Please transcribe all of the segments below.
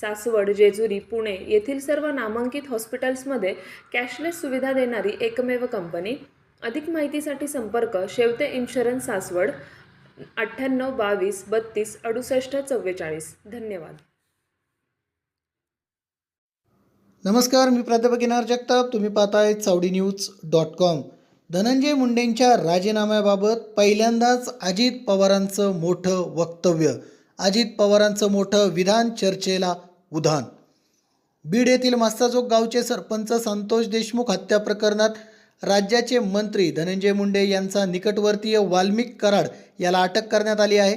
सासवड जेजुरी पुणे येथील सर्व नामांकित हॉस्पिटल्समध्ये कॅशलेस सुविधा देणारी एकमेव कंपनी. अधिक माहितीसाठी संपर्क शेवते इन्शुरन्स सासवड अठ्ठ्याण्णव बावीस बत्तीस अडुसष्ट चव्वेचाळीस. धन्यवाद. नमस्कार मी प्राध्यापक इनार जगताप. तुम्ही पाहताय Chawdi news dot com. Dhananjay मुंडेंच्या राजीनाम्याबाबत पहिल्यांदाच अजित पवारांचं मोठं वक्तव्य. अजित पवारांचं मोठं विधान चर्चेला उधाण. बीड येथील मास्ताजोग गावचे सरपंच संतोष देशमुख हत्या प्रकरणात राज्याचे मंत्री धनंजय मुंडे यांचा निकटवर्तीय वाल्मिक कराड याला अटक करण्यात आली आहे.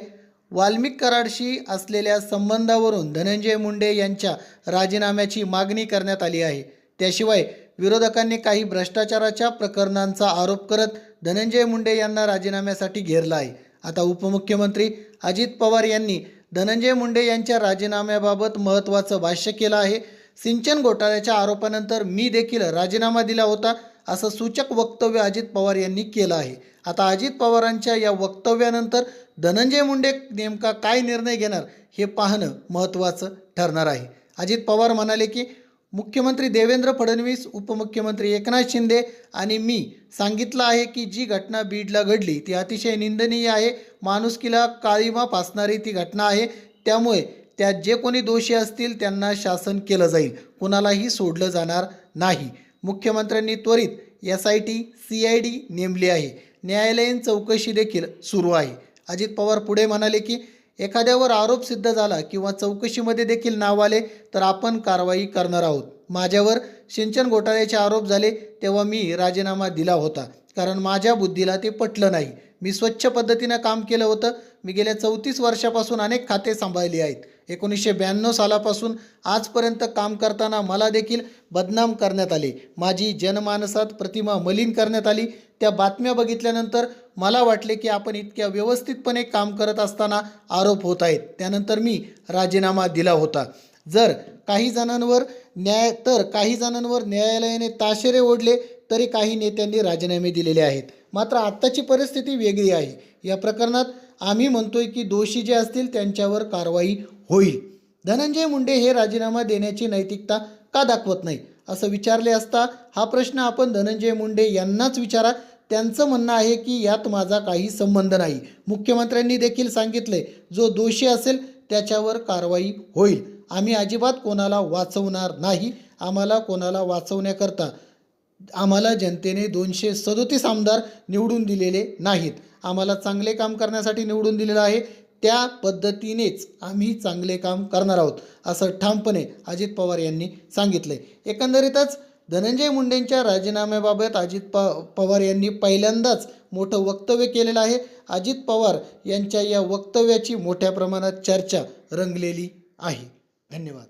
वाल्मिक कराडशी असलेल्या संबंधावरून धनंजय मुंडे यांच्या राजीनाम्याची मागणी करण्यात आली आहे. त्याशिवाय विरोधकांनी काही भ्रष्टाचाराच्या प्रकरणांचा आरोप करत धनंजय मुंडे यांना राजीनाम्यासाठी घेरला आहे. आता उपमुख्यमंत्री अजित पवार यांनी धनंजय मुंडे यांच्या राजीनाम्याबाबत महत्त्वाचं भाष्य केलं आहे. सिंचन घोटाळ्याच्या आरोपानंतर मी देखील राजीनामा दिला होता असं सूचक वक्तव्य अजित पवार यांनी केलं आहे. आता अजित पवारांच्या या वक्तव्यानंतर धनंजय मुंडे नेमका काय निर्णय घेणार हे पाहणं महत्त्वाचं ठरणार आहे. अजित पवार म्हणाले की मुख्यमंत्री देवेंद्र फडणवीस उपमुख्यमंत्री एकनाथ शिंदे आणि मी सांगितलं आहे की जी घटना बीडला घडली ती अतिशय निंदनीय आहे. माणुसकीला काळीमा फासणारी ती घटना आहे. त्यामुळे त्यात जे कोणी दोषी असतील त्यांना शासन केलं जाईल. कुणालाही सोडलं जाणार नाही. मुख्यमंत्र्यांनी त्वरित S I T C I D नेमली आहे. न्यायालयीन चौकशी देखील सुरू आहे. अजित पवार पुढे म्हणाले की एखाद्यावर आरोप सिद्ध झाला किंवा चौकशीमध्ये देखील नाव आले तर आपण कारवाई करणार आहोत. माझ्यावर सिंचन घोटाळ्याचे आरोप झाले तेव्हा मी राजीनामा दिला होता. कारण माझ्या बुद्धीला ते पटलं नाही. मी स्वच्छ पद्धतीनं काम केलं होतं. मी गेल्या चौतीस वर्षापासून अनेक खाते सांभाळली आहेत. एकोणीसशे ब्याण्णव सालापासून आजपर्यंत काम करताना मला देखील बदनाम करण्यात आले. माझी जनमानसात प्रतिमा मलिन करण्यात आली. त्या बातम्या बघितल्यानंतर मला वाटले की आपण इतक्या व्यवस्थितपणे काम करत असताना आरोप होत आहेत. त्यानंतर मी राजीनामा दिला होता. जर काही जणांवर न्याय तर काही जणांवर न्यायालयाने ताशेरे ओढले तरी काही नेत्यांनी राजीनामे दिलेले आहेत. मात्र आत्ताची परिस्थिती वेगळी आहे. या प्रकरणात आम्ही म्हणतोय की दोषी जे असतील त्यांच्यावर कारवाई होईल. धनंजय मुंडे हे राजीनामा देण्याची नैतिकता का दाखवत नाही? असं विचारले असता हा प्रश्न आपण धनंजय मुंडे यांनाच विचारा. त्यांचं म्हणणं आहे की यात माझा काही संबंध नाही. मुख्यमंत्र्यांनी देखील सांगितले जो दोषी असेल त्याच्यावर कारवाई होईल. आम्ही अजिबात कोणाला वाचवणार नाही. आम्हाला कोणाला वाचवण्याकरता आम्हाला जनतेने दोनशे सदोतीस आमदार निवडून दिलेले नाहीत. आम्हाला चांगले काम करण्यासाठी निवडून दिलेलं आहे. त्या पद्धतीनेच आम्ही चांगले काम करणार आहोत असं ठामपणे अजित पवार यांनी सांगितले एकंदरीतच धनंजय मुंडेंच्या राजीनाम्याबाबत अजित प पवार यांनी पहिल्यांदाच मोठं वक्तव्य केलेलं आहे. अजित पवार यांच्या या वक्तव्याची मोठ्या प्रमाणात चर्चा रंगलेली आहे. धन्यवाद.